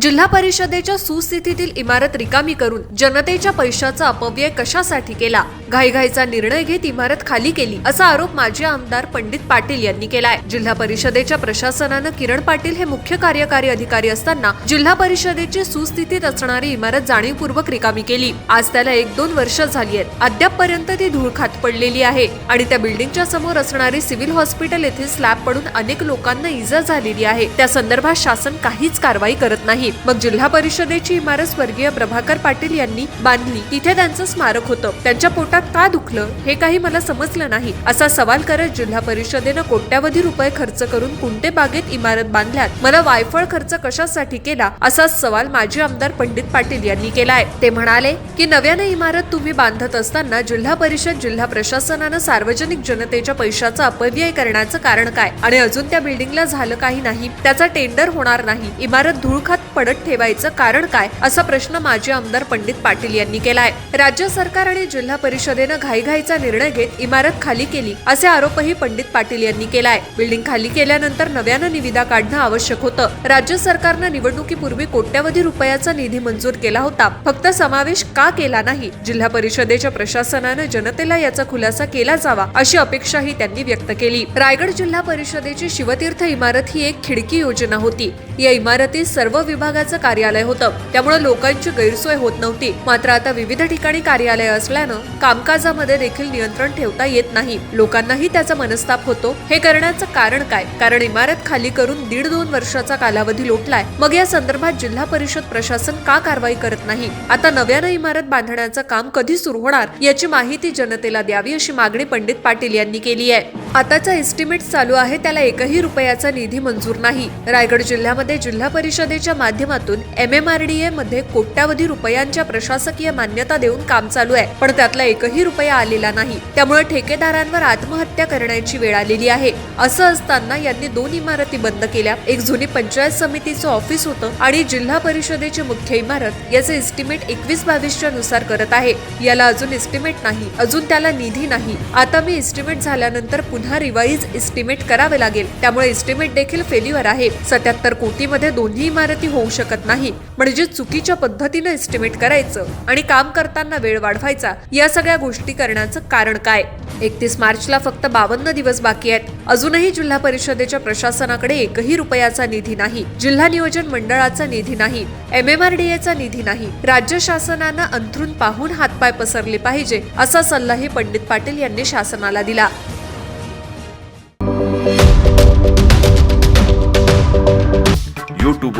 जिल्हा परिषदेच्या सुस्थितीतील इमारत रिकामी करून जनतेच्या पैशाचा अपव्यय कशासाठी केला? घाईघाईचा निर्णय घेत इमारत खाली केली असा आरोप माजी आमदार पंडित पाटील यांनी केलाय. जिल्हा परिषदेच्या प्रशासनानं किरण पाटील हे मुख्य कार्यकारी अधिकारी असताना जिल्हा परिषदेची सुस्थितीत असणारी इमारत जाणीवपूर्वक रिकामी केली. आज त्याला एक दोन वर्ष झाली आहेत. अद्यापपर्यंत ती धूळ खात पडलेली आहे आणि त्या बिल्डिंगच्या समोर असणारी सिव्हिल हॉस्पिटल येथे स्लॅब पडून अनेक लोकांना इजा झालेली आहे. त्या संदर्भात शासन काहीच कारवाई करत नाही. मग जिल्हा परिषदेची इमारत स्वर्गीय प्रभाकर पाटील यांनी बांधली. तिथे त्यांचं स्मारक होतं. त्यांच्या पोटात का दुखलं हे काही मला समजलं नाही. असा सवाल करत जिल्हा परिषदेनं कोट्यावधी रुपये खर्च करून कुंटे बागेत इमारत बांधल्यात. मला वायफळ खर्च कशासाठी केला असा सवाल माजी आमदार पंडित पाटील यांनी केला आहे ते म्हणाले की नव्याने इमारत तुम्ही बांधत असताना जिल्हा परिषद जिल्हा प्रशासनानं सार्वजनिक जनतेच्या पैशाचा अपव्यय करण्याचं कारण काय? आणि अजून त्या बिल्डिंगला झालं काही नाही. त्याचा टेंडर होणार नाही. इमारत धूळखात पडत ठेवायचं कारण काय असा प्रश्न माजी आमदार पंडित पाटील यांनी केलाय. राज्य सरकार आणि जिल्हा परिषदेनं घाईघाईचा निर्णय घेत इमारत खाली केली असे आरोपही पंडित पाटील यांनी केलाय. बिल्डिंग खाली केल्यानंतर नव्यानं निविदा काढणं आवश्यक होतं. राज्य सरकारनं निवडणुकीपूर्वी कोट्यवधी रुपयाचा निधी मंजूर केला होता. फक्त समावेश का केला नाही? जिल्हा परिषदेच्या प्रशासनानं जनतेला याचा खुलासा केला जावा अशी अपेक्षाही त्यांनी व्यक्त केली. रायगड जिल्हा परिषदेची शिवतीर्थ इमारत ही एक खिडकी योजना होती. या इमारतीत सर्व विभागाचं कार्यालय होतं. त्यामुळे लोकांची गैरसोय होत नव्हती. मात्र आता विविध ठिकाणी कार्यालय असल्यानं कामकाजामध्ये देखील नियंत्रण ठेवता येत नाही. लोकांनाही त्याचा मनस्ताप होतो. हे करण्याचं कारण काय? कारण इमारत खाली करून दीड दोन वर्षाचा कालावधी लोटलाय. मग या संदर्भात जिल्हा परिषद प्रशासन का कारवाई करत नाही? आता नव्यानं इमारत बांधण्याचं काम कधी सुरू होणार? याची माहिती जनतेला द्यावी अशी मागणी पंडित पाटील यांनी केली आहे. आताचा एस्टिमेट चालू आहे. त्याला एकही रुपयाचा निधी मंजूर नाही. रायगड जिल्ह्यामध्ये जिल्हा परिषदेच्या माध्यमातून M M R D A मध्ये कोट्यावधी रुपयांच्या प्रशासकीय मान्यता देऊन काम चालू आहे. पण त्यातला एकही रुपया आलेला नाही. त्यामुळे ठेकेदारांवर आत्महत्या करण्याची वेळ आलेली आहे. असं असताना यांनी दोन इमारती बंद केल्या. एक जुनी पंचायत समितीचं ऑफिस होतं आणि जिल्हा परिषदेची मुख्य इमारत याचे इस्टिमेट एकवीस बावीसच्या नुसार करत आहे. याला अजून इस्टिमेट नाही. अजून त्याला निधी नाही. आता मी एस्टिमेट झाल्यानंतर पुन्हा रिवाईज इस्टिमेट करावे लागेल. त्यामुळे इस्टिमेट देखील फेल्युअर आहे. सत्याहत्तर कोटीमध्ये दोन्ही इमारती हो होऊ शकत नाही. म्हणजे चुकीच्या पद्धतीनं एस्टिमेट करायचं आणि काम करताना वेळ वाढवायचा या सगळ्या गोष्टी करण्याचं कारण काय? एकतीस मार्चला फक्त बावन्न दिवस बाकी आहेत. अजूनही जिल्हा परिषदेच्या प्रशासनाकडे एकही रुपयाचा निधी नाही. जिल्हा नियोजन मंडळाचा निधी नाही. एम एम आर डी एचा निधी नाही. राज्य शासनानं अंथरून पाहून हातपाय पसरले पाहिजे असा सल्लाही पंडित पाटील यांनी शासनाला दिला.